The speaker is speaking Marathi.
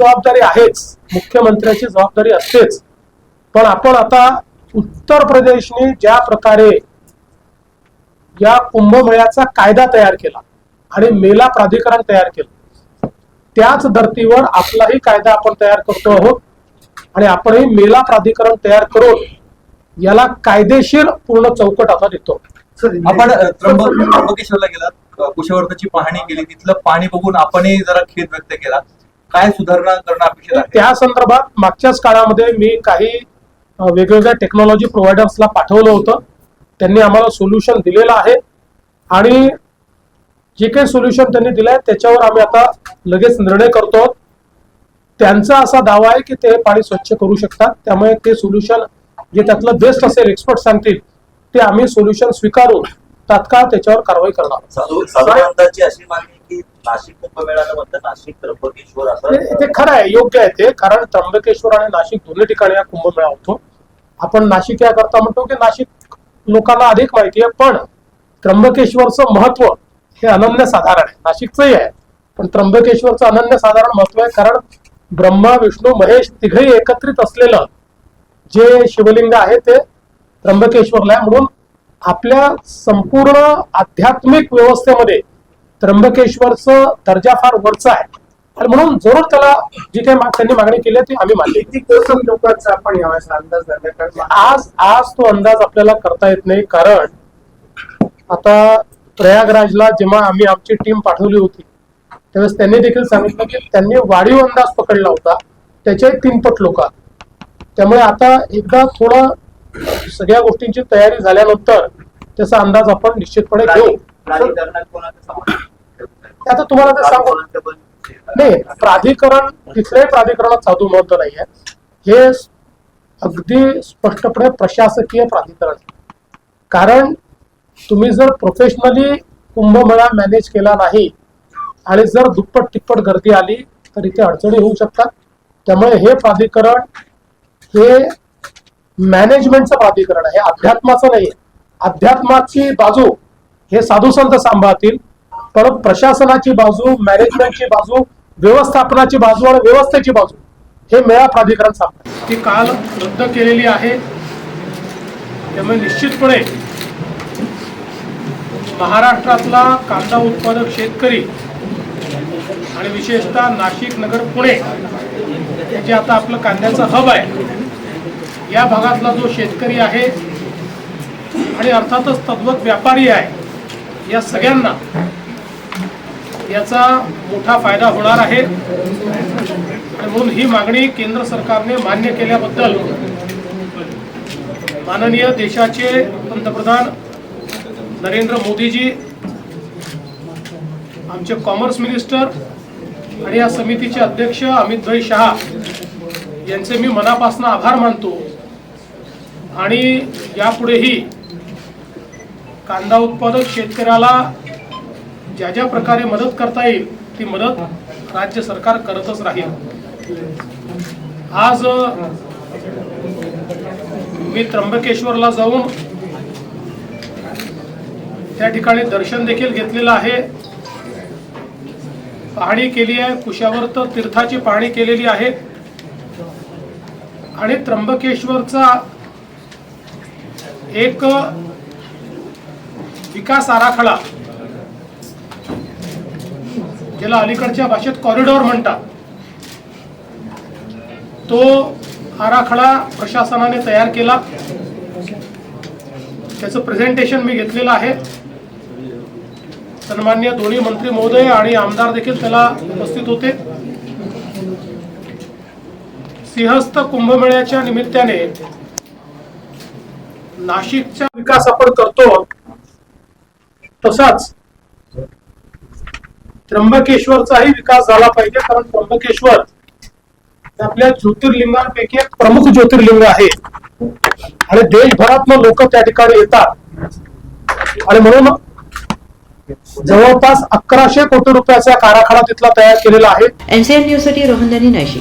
जबाबदारी आहेच. मुख्यमंत्र्याची जबाबदारी असतेच. पण आपण आता उत्तर प्रदेशने ज्या प्रकारे या कुंभमेळ्याचा कायदा तयार केला आणि मेला प्राधिकरण तयार केलं त्याच धर्तीवर आपलाही कायदा आपण तयार करतो आहोत आणि आपणही मेला प्राधिकरण तयार करून याला कायदेशीर पूर्ण चौकट आता देतो. आपण त्र्यंबकेश्वरला गेलात. अ, कुशवर्तची पाहणी केली. तिथलं पाणी बघून आपणही जरा खेद व्यक्त केला. काय सुधारणा करणं अपेक्षित आहे? त्या संदर्भात मागच्याच काळामध्ये मी काही वेगवेगळ्या टेक्नॉलॉजी प्रोव्हायडर्सला पाठवलं होतं. त्यांनी आम्हाला सोल्युशन दिलेलं आहे. आणि जे काही सोल्युशन त्यांनी दिलंय त्याच्यावर आम्ही आता लगेच निर्णय करतो. त्यांचा असा दावा आहे की ते पाणी स्वच्छ करू शकतात. त्यामुळे ते सोल्युशन जे त्यातलं बेस्ट असेल एक्सपर्ट सांगतील ते आम्ही सोल्युशन स्वीकारून तात्काळ त्याच्यावर कारवाई करणार. की नाशिक म्हणतात नाशिक त्र्यंबकेश्वर ते असं ते खरं आहे योग्य आहे ते कारण त्र्यंबकेश्वर आणि नाशिक दोन्ही ठिकाणी हा कुंभमेळा होतो आपण नाशिक याकरता म्हणतो की नाशिक लोकांना अधिक माहिती आहे पण त्र्यंबकेश्वरचं महत्त्व हे अनन्यसाधारण आहे. नाशिकचंही आहे पण त्र्यंबकेश्वरचं अनन्यसाधारण महत्त्व आहे कारण ब्रह्मा विष्णू महेश तिघही एकत्रित असलेलं जे शिवलिंग आहे ते त्र्यंबकेश्वरला आहे. म्हणून आपल्या संपूर्ण आध्यात्मिक व्यवस्थेमध्ये त्र्यंबकेश्वरचं दर्जा फार वरचा आहे. आणि म्हणून जरूर त्याला जी काही त्यांनी मागणी केली ती आम्ही मानली किती कोसम लोकांचा आपण यावेळेस अंदाज धरला? कारण आज आज तो अंदाज आपल्याला करता येत नाही कारण आता प्रयागराजला जेव्हा आम्ही आमची टीम पाठवली होती त्यावेळेस त्यांनी देखील सांगितलं की त्यांनी वाढीव अंदाज पकडला होता त्याचे तीनपट लोक त्यामुळे आता एकदा थोडं सगळ्या गोष्टींची तयारी झाल्यानंतर त्याचा अंदाज आपण निश्चितपणे घेऊ. आता तुम्हाला ते सांगू नाही प्राधिकरण तिथल्याही प्राधिकरणात साधू महत्त्व नाही आहे हे अगदी स्पष्टपणे प्रशासकीय प्राधिकरण कारण तुम्ही जर प्रोफेशनली कुंभमेळा मॅनेज केला नाही आणि जर दुप्पट तिप्पट गर्दी आली तर इथे अडचणी होऊ शकतात. त्यामुळे हे प्राधिकरण हे मॅनेजमेंटचं प्राधिकरण आहे. हे अध्यात्माचं नाही अध्यात्माची बाजू हे साधू संत सांभाळतील. पण प्रशासनाची बाजू मॅनेजमेंटची बाजू व्यवस्थापनाची बाजू आणि व्यवस्थेची बाजू हे मेळा प्राधिकरण सांगतात ती काल रद्द केलेली आहे. त्यामुळे निश्चितपणे महाराष्ट्रातला कांदा उत्पादक शेतकरी आणि विशेषतः नाशिक नगर पुणे जे आता आपलं कांद्याचं हब आहे या भागातला जो शेतकरी आहे आणि अर्थातच तद्वत व्यापारी आहे या सगळ्यांना याचा मोठा फायदा होणार आहे. म्हणून ही मागणी केंद्र सरकारने मान्य केल्याबद्दल माननीय देशाचे पंतप्रधान नरेंद्र मोदीजी आमचे कॉमर्स मिनिस्टर आणि या समितीचे अध्यक्ष अमित भाई शहा यांचे मी मनापासून आभार मानतो. आणि यापुढेही कांदा उत्पादक शेतकऱ्याला ज्या ज्या प्रकारे मदत करता येईल ती मदत राज्य सरकार करतच राहील. आज मी त्र्यंबकेश्वरला जाऊन त्या ठिकाणी दर्शन देखील घेतलेलं आहे. पाहणी केली आहे कुशावर्त तीर्थाची पाहणी केलेली आहे. आणि त्र्यंबकेश्वरचा एक विकास आराखडा ज्याला अलीकडच्या भाषेत कॉरिडॉर म्हणतात. तो आराखडा प्रशासनाने तयार केला. त्याचं प्रेझेंटेशन मी घेतलेलं आहे. सन्मान्य दोन्ही मंत्री महोदय आणि आमदार देखील त्याला उपस्थित होते. सिंहस्थ कुंभमेळ्याच्या निमित्ताने नाशिकचा विकास आपण करतो. तसाच त्र्यंबकेश्वरचाही विकास झाला पाहिजे कारण त्र्यंबकेश्वर आपल्या ज्योतिर्लिंगांपैकी एक प्रमुख ज्योतिर्लिंग आहे. आणि देशभरातनं लोक त्या ठिकाणी येतात. आणि म्हणून जवळपास अकराशे कोटी रुपयाचा एक तिथला तयार केलेला आहे. एनसीएन न्यूजसाठी रोहन दानी नाशिक.